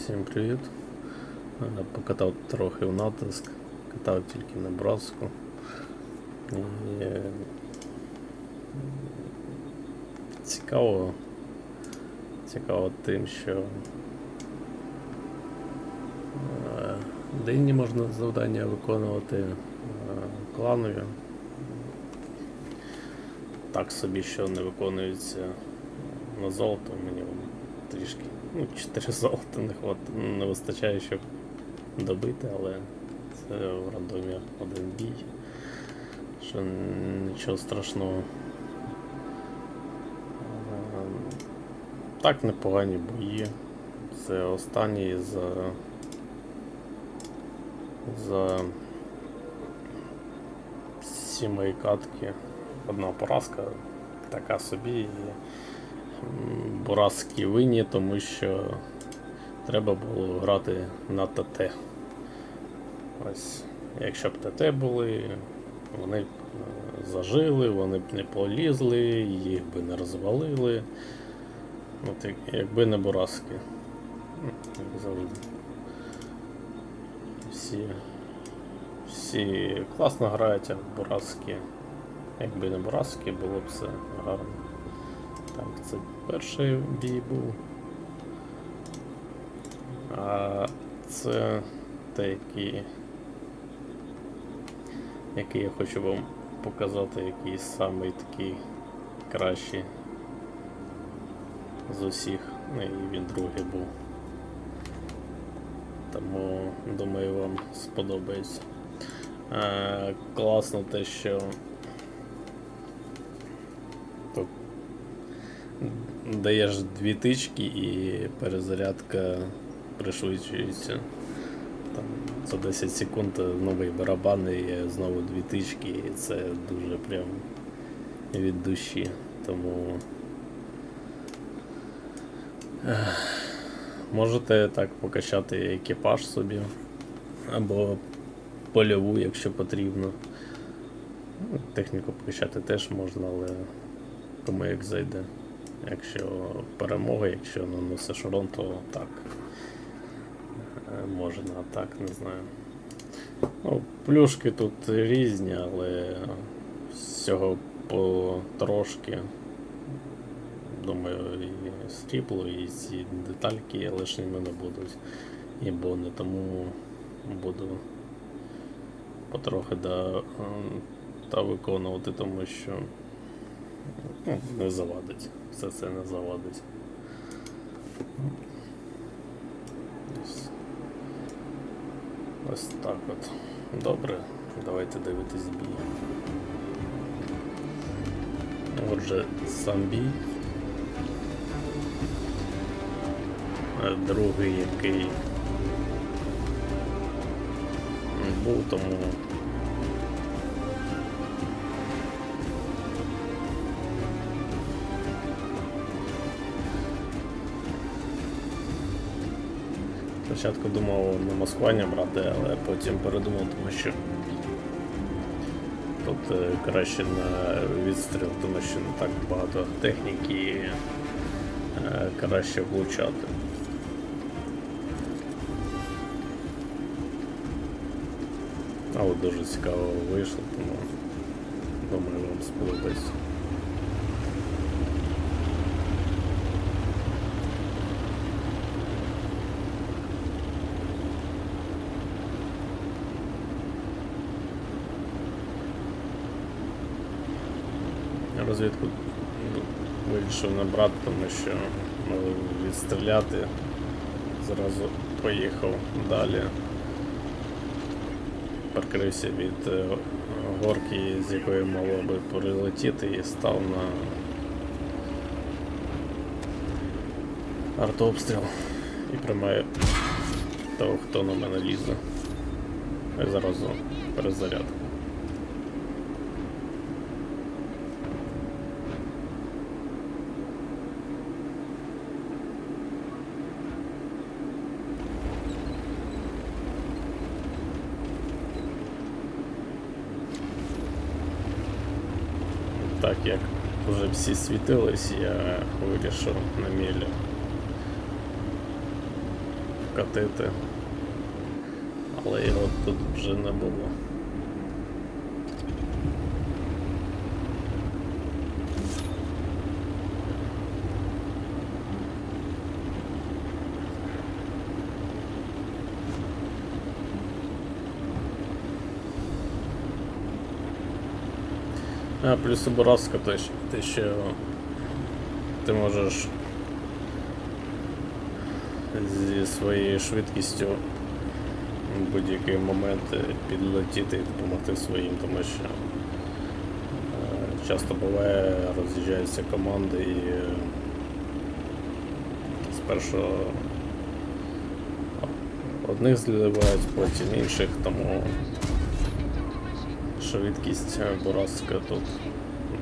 Всім привіт. Е, Покатав трохи в натиск, катав тільки на братську. І е, цікаво. Цікаво тим, що е, денні можна завдання виконувати кланові. Так собі, що не виконується на золото, мені трішки. Ну, 4 золота не хват... не вистачає, щоб добити, але це в рандомі один бій. Що нічого страшного. Так, непогані бої. Це останній за. За сімої катки. Одна поразка, така собі. І м, Буразкі винні, тому що треба було грати на ТТ. Ось, якщо б ТТ були, вони б е, зажили, вони б не полізли, їх би не розвалили. От, як- якби не Буразки. Ну, як завжди. Всі, всі класно грають, а Буразки. Якби не Буразки, було б все гарно. Так, це перший бій був. А це те, який, який я хочу вам показати, який самий такий кращий з усіх. Ну і він другий був. Тому думаю вам сподобається. Е, класно те, що даєш дві тички і перезарядка пришвидшується. Там за 10 секунд новий барабан і знову дві тички, і це дуже прям від душі. Тому можете так покачати екіпаж собі або польову, якщо потрібно. Ну, Техніку покачати теж можна, але кому як зайде. Якщо перемога, якщо наносиш урон, то так. Е, Можна, так, не знаю. Ну, плюшки тут різні, але всього по трошки. Думаю, і срібло, і ці детальки лишніми не будуть. І бони, тому буду потрохи да, та виконувати, тому що ну, не завадить. Все це не завадить. Ось, ось так от. Добре, давайте дивитись бій. Отже, сам бій. Е, Другий, який був, тому Спочатку думав на маскування брати, але потім передумав, тому що тут е, краще на відстріл, тому що не так багато техніки е, краще влучати. Але дуже цікаво вийшло, тому думаю вам сподобається. Розвідку вирішив набрати, тому що мали відстріляти. Зразу поїхав далі. Прикрився від е, горки, з якої мало би прилетіти, і став на артобстріл і приймаю того, хто на мене лізе. Зразу перезарядка. Так як вже всі світились, я вирішив на мілі вкатити. Але його тут вже не було. А, плюс образка те, що- те, що ти можеш зі своєю швидкістю в будь-який момент е, підлетіти і допомогти своїм, тому що е, часто буває, роз'їжджаються команди і е, спершу одних зливають, потім інших, тому швидкість е, Бураска тут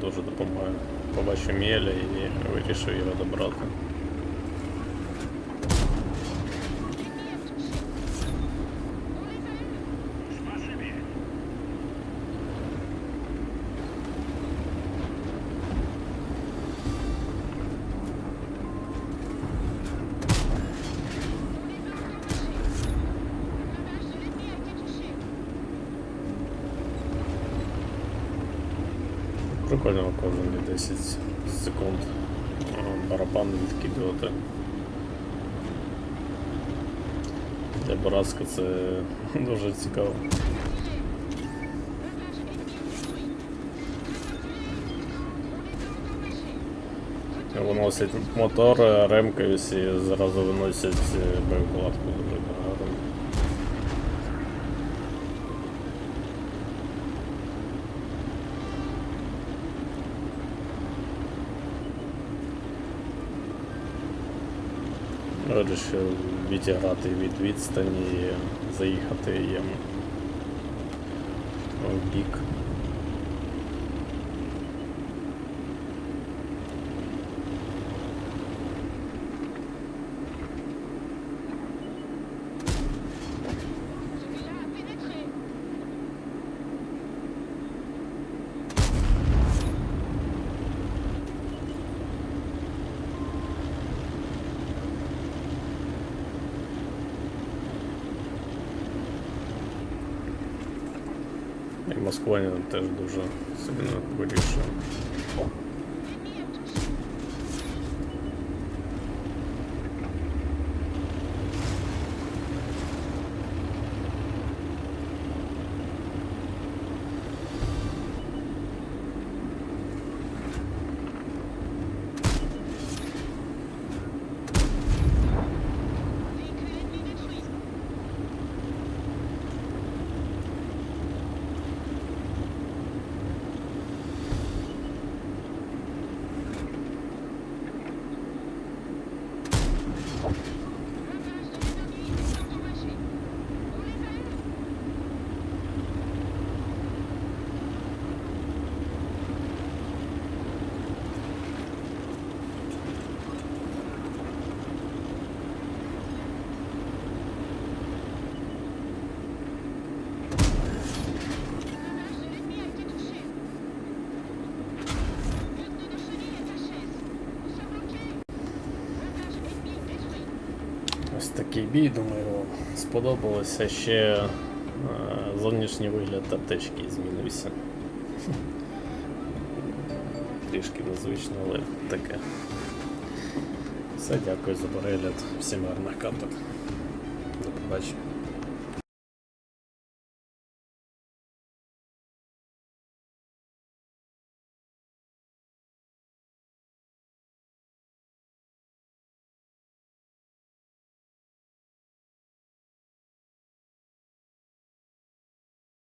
дуже допомагає. Побачив Мєля і вирішив його добрати. Прикольно кожні 10 секунд барабан відкидувати. Для Бураска це дуже цікаво. Виносять мотор, ремкаюсь і зразу виносять е, боєкладку дуже багато. Вирішив відіграти від відстані і заїхати їм в бік. І Москва теж дуже сильно вирішив. Такий бій, думаю, сподобалося. Ще е, зовнішній вигляд аптечки змінився. Трішки незвично, але таке. Все, дякую за перегляд. Всім гарних каток. До побачення.